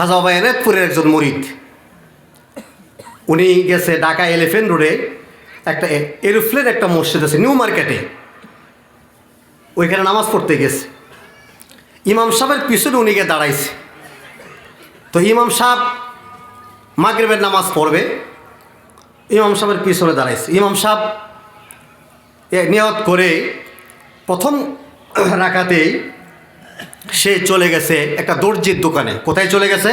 খাজা বাবা এনায়তপুরের একজন মরিদ। উনি গেছে ঢাকা এলিফেন্ট রোডে একটা এরোপ্লেন একটা মসজিদ আছে, নিউ মার্কেটে। ওইখানে নামাজ পড়তে গেছে। ইমাম সাহেবের পিছনে উনি গিয়ে দাঁড়াইছে। তো ইমাম সাহেব মাগরিবের নামাজ পড়বে। ইমাম সাহেবের পিছনে দাঁড়াইছে। ইমাম সাহেব নিয়ত করে প্রথম রাখাতেই সে চলে গেছে একটা দর্জির দোকানে। কোথায় চলে গেছে?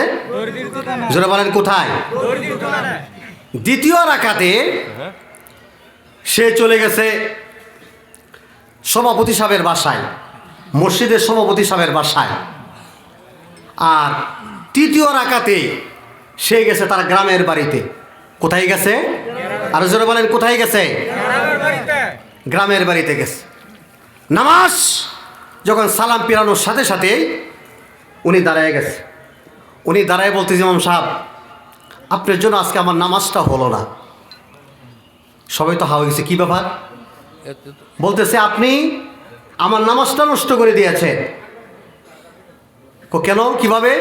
জোরে বলেন কোথায়? দ্বিতীয় রাখাতে সে চলে গেছে সভাপতি সাহেবের বাসায় মসজিদের সভাপতি সাহেবের বাসায়। আর তৃতীয় রাকাতে সে গেছে তার গ্রামের বাড়িতে। কোথায় গেছে? আর জোরে বলেন কোথায় গেছে? গ্রামের বাড়িতে গেছে। নামাজ যখন সালাম পিরানোর সাথে সাথে উনি দাঁড়ায় গেছে। উনি দাঁড়ায় বলতে যেমন সাহেব, আপনার জন্য আজকে আমার নামাজটা হলো না। সবাই তো হাওয়া গেছে কী ব্যাপার? বলতেছে, আপনি আমার নামাজটা নষ্ট করে দিয়েছেন। কেন? কীভাবে?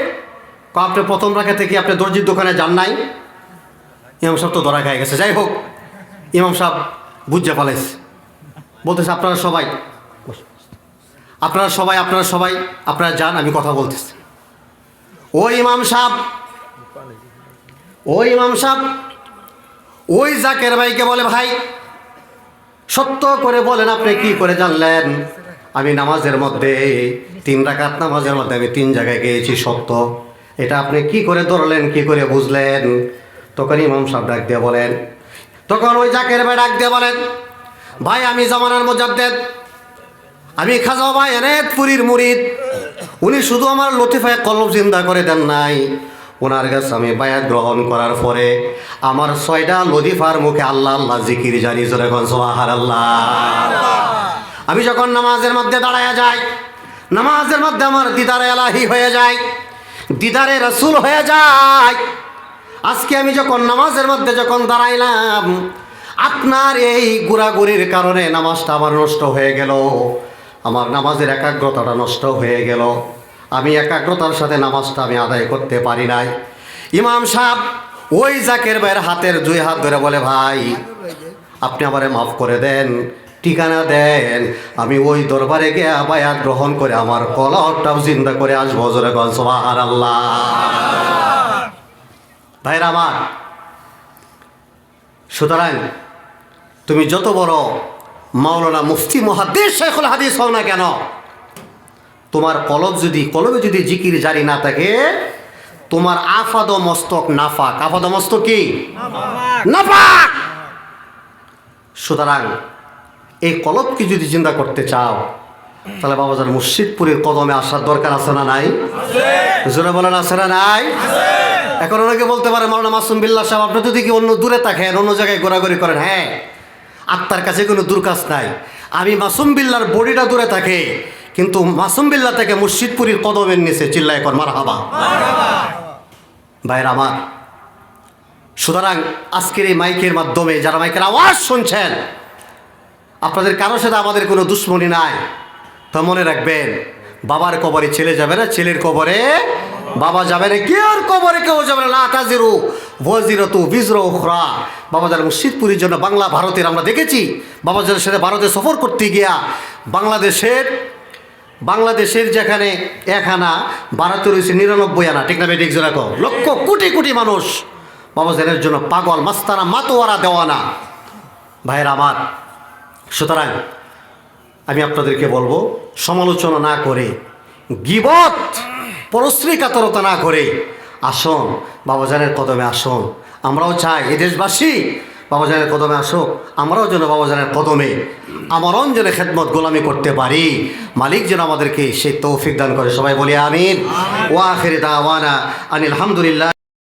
আপনি প্রথম রাখা থেকে আপনি দর্জির দোকানে যান নাই। ইমাম সাহেব তো ধরা খাই গেছে। যাই হোক, ইমাম সাহেব বুঝে পালাইছে বলতেছে, আপনারা সবাই আপনারা সবাই আপনারা সবাই, আপনারা যান, আমি কথা বলতেছি। ও ইমাম সাহেব, ও ইমাম সাহেব, ওই জাকের ভাইকে বলে, ভাই, সত্য করে বলেন আপনি কি করে জানলেন? আমি নামাজের মধ্যে, তিন রাকাত নামাজের মধ্যে আমি তিন জায়গায় গিয়েছি, সত্য। এটা আপনি কি করে ধরলেন, কি করে বুঝলেন? তখন ইমাম সাহেব ডাক দিয়ে বলেন, তখন ওই জাকের ভাই ডাক দিয়ে বলেন, ভাই, আমি জামানার মোজাদ্দেদ আমি খাজা ভাই এনায়তপুরীর মুরিদ। উনি শুধু আমার লতিফায় কলম চিন্তা করে দেন নাই। ওনার কাছে আমি বায়াত গ্রহণ করার পরে আমার ছয়টা লতিফার মুখে আল্লাহ আল্লাহ জিকির জানি যখন সোহার আল্লাহ আমি যখন নামাজের মধ্যে দাঁড়ায়া যাই, নামাজের মধ্যে আমার দিদারে এলাহি হয়ে যায়, দিদারে রসুল হয়ে যায়। আজকে আমি যখন নামাজের মধ্যে যখন দাঁড়াইলাম, আপনার এই গুড়াগুড়ির কারণে নামাজটা আমার নষ্ট হয়ে গেল। আমার নামাজের একাগ্রতাটা নষ্ট হয়ে গেল। আমি একাগ্রতার সাথে নামাজটা আমি আদায় করতে পারি নাই। ইমাম সাহেব ওই জাকের ভাইয়ের হাতের দুই হাত ধরে বলে, ভাই, আপনি আমারে মাফ করে দেন, ঠিকানা দেন। আমি ওই দরবারে গিয়ে বায়াত গ্রহণ করে আমার কলটাও চিন্তা করে আসব, জোরে গলসবাহার আল্লাহ ভাইরা আমার, সুতরাং তুমি যত বড় মাওলানা মুফতি মহাদেশ শেখুল হাদিস হও না কেন? তোমার কলব যদি কলবে যদি জিকির জারি না থাকে তোমার আফাদ মস্তক নাফাক। আফাদ মস্তক কি? নাফাক। সুতরাং এই কলবকে যদি চিন্তা করতে চাও তাহলে বাবাজার মুর্শিদপুরের কদমে আসার দরকার আছে না নাই? জোরে বলেন আছে না নাই? এখন অনেকে বলতে পারে মাওলানা মাসুম বিল্লা সাহেব আপনি যদি কি অন্য দূরে থাকেন অন্য জায়গায় ঘোরাঘুরি করেন হ্যাঁ? আত্মার কাছে কোনো দুর্কাজ নাই। আমি মাসুম বিল্লার বডিটা দূরে থাকে, কিন্তু মাসুম বিল্লা থেকে মুর্শিদপুরীর কদমের নিচে চিল্লায় কর মার হাবা ভাইয়ের আমার, সুতরাং আজকের এই মাইকের মাধ্যমে যারা মাইকের আওয়াজ শুনছেন, আপনাদের কারোর সাথে আমাদের কোনো দুশ্মনী নাই। তো মনে রাখবেন, বাবার কবরে ছেলে যাবে না, ছেলের কবরে বাবা যাবে না কেউ কবরে কেউ যাবে না। তাজিরু ওয়াজিরতু বিজর উখরা। বাবাজার মুর্শিদপুরীর জন্য বাংলা ভারতের আমরা দেখেছি। বাবাজারের সাথে ভারতে সফর করতে গিয়া বাংলাদেশের বাংলাদেশের যেখানে এক আনা ভারতে রয়েছে নিরানব্বই আনা, ঠিক না বেটিক জোরাকো লক্ষ কোটি কোটি মানুষ বাবাজারের জন্য পাগল, মাস্তানা, মাতোয়ারা, দেওয়ানা। ভাইয়ের আমার, সুতরাং আমি আপনাদেরকে বলব, সমালোচনা না করে, গিবত, পরশ্রী কাতরতা না করে আসুন বাবাজানের কদমে আসুন। আমরাও চাই এ দেশবাসী বাবাজানের কদমে আসুক। আমরাও যেন বাবাজানের কদমে আমারও যেন খেদমত গোলামি করতে পারি। মালিক যেন আমাদেরকে সেই তৌফিক দান করে। সবাই বলি আমিন। ওয়া আখির দাওয়ানা আনিল হামদুলিল্লাহ।